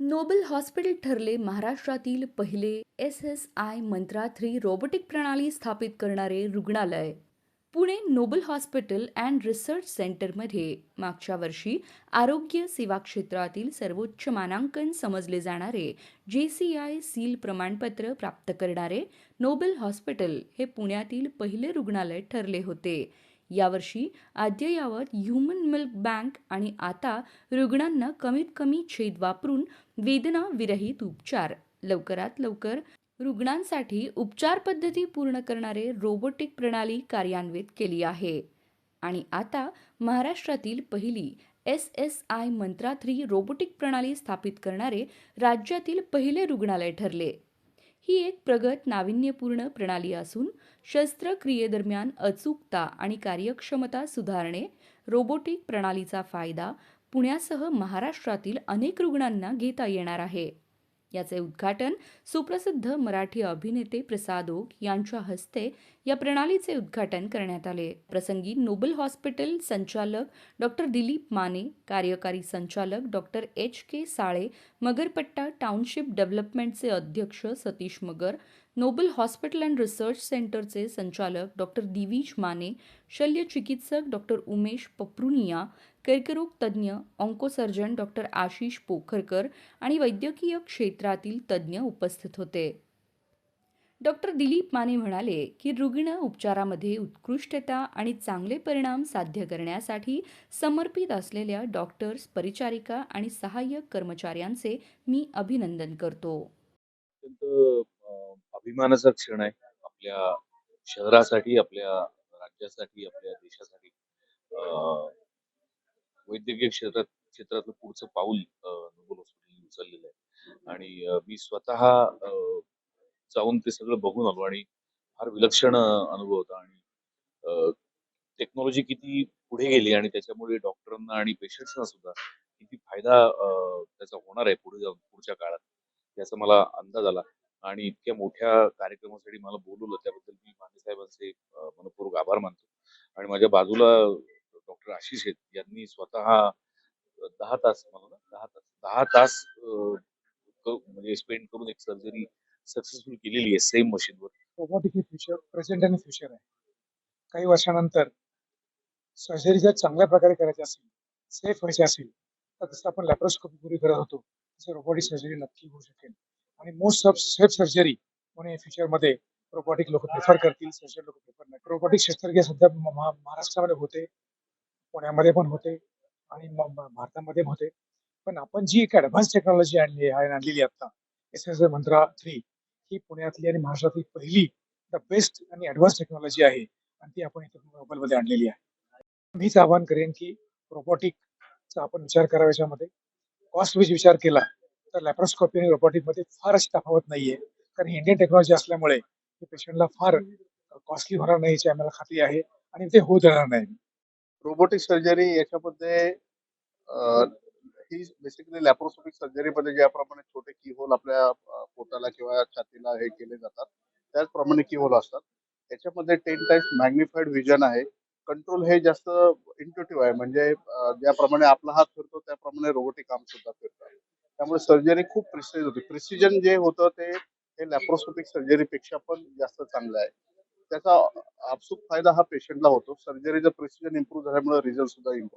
Nobel hospital ठरले महाराष्ट्रातील पहिले S S I Mantra three robotic प्रणाली स्थापित करणारे रुग्णालय. Pune Noble Hospital and Research सेंटरमध्ये मागच्या वर्षी आरोग्य सेवा क्षेत्रातील सर्वोच्च मानांकन समजले जाणारे जे सी आय सील प्रमाणपत्र प्राप्त करणारे नोबल हॉस्पिटल हे पुण्यातील पहिले रुग्णालय ठरले होते. यावर्षी अद्ययावत ह्युमन मिल्क बँक आणि आता रुग्णांना कमीत कमी छेद वापरून वेदना विरहित उपचार. लवकरात लवकर रुग्णांसाठी उपचार पद्धती पूर्ण करणारे रोबोटिक प्रणाली कार्यान्वित केली आहे. आणि आता महाराष्ट्रातील पहिली S S I Mantra three robotic प्रणाली स्थापित करणारे राज्यातील पहिले रुग्णालय ठरले. ही एक प्रगत नाविन्यपूर्ण प्रणाली असून शस्त्रक्रियेदरम्यान अचूकता आणि कार्यक्षमता सुधारणे रोबोटिक प्रणालीचा फायदा पुण्यासह महाराष्ट्रातील अनेक रुग्णांना घेता येणार आहे. याचे उद्घाटन सुप्रसिद्ध मराठी अभिनेते प्रसाद ओक यांच्या हस्ते या प्रणालीचे उद्घाटन करण्यात आले. प्रसंगी नोबल हॉस्पिटल संचालक डॉक्टर दिलीप माने कार्यकारी संचालक doctor H K Sale Magarpatta township डेव्हलपमेंटचे अध्यक्ष Satish Magar Noble Hospital and Research सेंटरचे संचालक डॉक्टर दिवीज माने शल्यचिकित्सक डॉक्टर उमेश पप्रुनिया कर्करोग तज्ज्ञ ऑन्कोसर्जन डॉक्टर आशिष पोखरकर आणि वैद्यकीय क्षेत्रातील तज्ज्ञ उपस्थित होते. डॉक्टर दिलीप माने म्हणाले की रुग्ण उपचारामध्ये उत्कृष्टता आणि चांगले परिणाम साध्य करण्यासाठी समर्पित असलेल्या डॉक्टर्स परिचारिका आणि सहाय्यक कर्मचाऱ्यांचे मी अभिनंदन करतो. अभिमानाचा क्षण आहे आपल्या शहरासाठी आपल्या राज्यासाठी आपल्या देशासाठी. वैद्यकीय क्षेत्रात क्षेत्रातलं पुढचं पाऊल अ, नोबल हॉस्पिटलने उचललेलं आहे. आणि मी स्वतः जाऊन ते सगळं बघून आलो आणि फार विलक्षण अनुभव होता. आणि टेक्नॉलॉजी किती पुढे गेली आणि त्याच्यामुळे डॉक्टरांना आणि पेशंट्सना सुद्धा किती फायदा त्याचा होणार आहे पुढे जाऊन पुढच्या काळात याचा मला अंदाज आला. आणि इतक्या मोठ्या कार्यक्रमासाठी मला बोलवलं त्याबद्दल मी माने साहेबांचे मनपूर्वक आभार मानतो. आणि माझ्या बाजूला डॉक्टर आशिष आहेत. यांनी स्वतः दहा तास मला दहा तास दहा तास म्हणजे स्पेंड करून एक सर्जरी सक्सेसफुल केलेली आहे सेम मशीनवर रोबोटिक हे फ्युचर प्रेझेंट आणि फ्युचर आहे. काही वर्षानंतर सर्जरी जर चांगल्या प्रकारे करायची असेल सेफ व्हायची असेल तर जसं आपण लॅप्रोस्कोपी पूर्वी करत होतो. तसं रोबोटिक सर्जरी नक्की होऊ शकेल. आणि मोस्ट ऑफ सेफ सर्जरी म्हणून फ्युचरमध्ये रोबोटिक लोक प्रिफर करतील सर्जरी लोक प्रेफर नाही. रोबोटिक शस्त्रक्रिया सध्या महा- महाराष्ट्रामध्ये होते. पुण्यामध्ये पण होते आणि भारतामध्ये पण होते. पण आपण जी एक ऍडव्हान्स टेक्नॉलॉजी आणली आहे आणलेली आता एस एस मंत्रा थ्री ही पुण्यातली आणि महाराष्ट्रातली पहिली द बेस्ट आणि ऍडव्हान्स टेक्नॉलॉजी आहे आणि ती आपण इथे मोबाईलमध्ये आणलेली आहे. मीच आवाहन करेन की रोबोटिकचा आपण विचार करावा याच्यामध्ये. कॉस्ट वेज विचार केला तर लॅप्रोस्कॉपी आणि robotic मध्ये फार अशी तफावत नाहीये. कारण इंडियन टेक्नॉलॉजी असल्यामुळे पेशंटला फार कॉस्टली होणार नाही याची आम्हाला खात्री आहे आणि ते होऊ देणार नाही. रोबोटिक सर्जरी याच्यामध्ये ही बेसिकली लॅप्रोस्कोपिक सर्जरीमध्ये ज्याप्रमाणे छोटे की होल आपल्या पोटाला किंवा छातीला हे केले जातात त्याचप्रमाणे की होल असतात. याच्यामध्ये टेन टाइम्स मॅग्निफाईड विजन आहे. कंट्रोल हे जास्त इंट्युटिव्ह आहे. म्हणजे ज्याप्रमाणे आपला हात फिरतो त्याप्रमाणे रोबोटिक काम सुद्धा फिरतात. त्यामुळे सर्जरी खूप प्रिसिज होती. प्रिसिजन जे होतं ते हे लॅप्रोस्कोपिक सर्जरीपेक्षा पण जास्त चांगलं आहे. त्याचा आपसूक फायदा हा पेशंटला होतो. सर्जरीचं प्रिसिजन इम्प्रूव्ह झाल्यामुळे रिझल्ट सुद्धा इम्प्रूव्ह